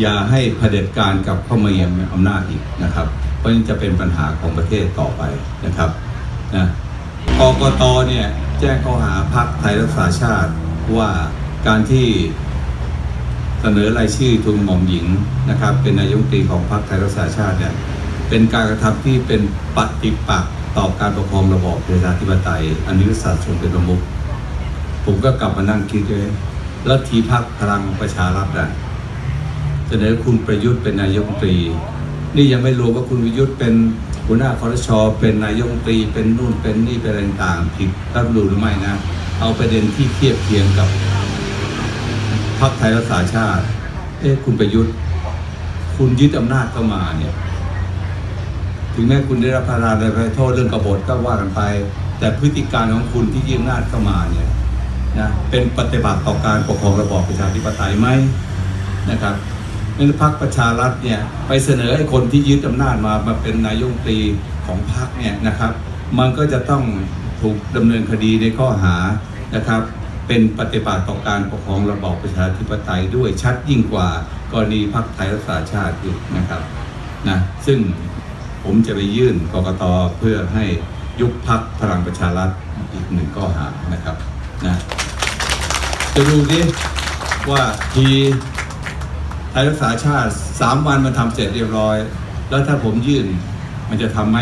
อย่าให้เผด็จการกับเข้ามาเยี่ยมอำนาจอีกนะครับ เพราะนี่จะเป็นปัญหาของประเทศต่อไปนะครับนะกกตเนี่ยแจ้งข้อหาพักไทยรักษาชาติว่าการที่เสนอรายชื่อทุนหม่อมหญิงนะครับ เป็นนายกรัฐมนตรีของพรรคไทยรักษาชาติเนี่ยเป็นการกระทำที่เป็นปฏิปักษ์ต่อการปกครองระบอบประชาธิปไตยอันนี้ศาสตร์ชนเป็นประมุขผมก็กลับมานั่งคิดเลยแล้วทีพักพลังประชารัฐอะ เสนอคุณประยุทธ์เป็นนายกตรี นี่ยังไม่รวมว่าคุณประยุทธ์เป็นหัวหน้าคอรชเป็นนายกตรี เป็นนู่นเป็นนี่เป็นอะไรต่างผิดรัฐธรรมนูญหรือไม่นะ เอาประเด็นที่เทียบเคียงกับพรรคไทยรักษาชาติ เอ๊ะคุณประยุทธ์ คุณยึดอำนาจเข้ามาเนี่ย ถึงแม้คุณได้รับพระราชโทษเรื่องกบฏก็ว่ากันไป แต่พฤติการของคุณที่ยึดอำนาจเข้ามาเนี่ยนะเป็นปฏิบัติต่อการปกครองระบอบประชาธิปไตยไหมนะครับ นั่นพรรคประชารัฐเนี่ยไปเสนอให้คนที่ยึดอำนาจมามาเป็นนายกตรีของพรรคเนี่ยนะครับ มันก็จะต้องถูกดำเนินคดีในข้อหานะครับ เป็นปฏิบัติต่อการปกครองระบอบประชาธิปไตยด้วยชัดยิ่งกว่ากรณีพรรคไทยรักษาชาติอีกนะครับนะซึ่งผมจะไปยื่นกกตเพื่อให้ยุบพักพลังประชารัฐอีกหนึ่งข้อหานะครับนะจะดูดิว่าที ไทยรักษาชาติสามวันมันทำเสร็จเรียบร้อย แล้วถ้าผมยื่นมันจะทำไหม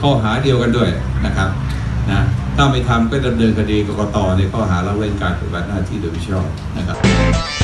ข้อหาเดียวกันด้วยนะครับนะถ้าไม่ทำก็ดำเนินคดีกรกตในข้อหาละเว้นการปฏิบัติหน้าที่โดยมิชอบนะครับ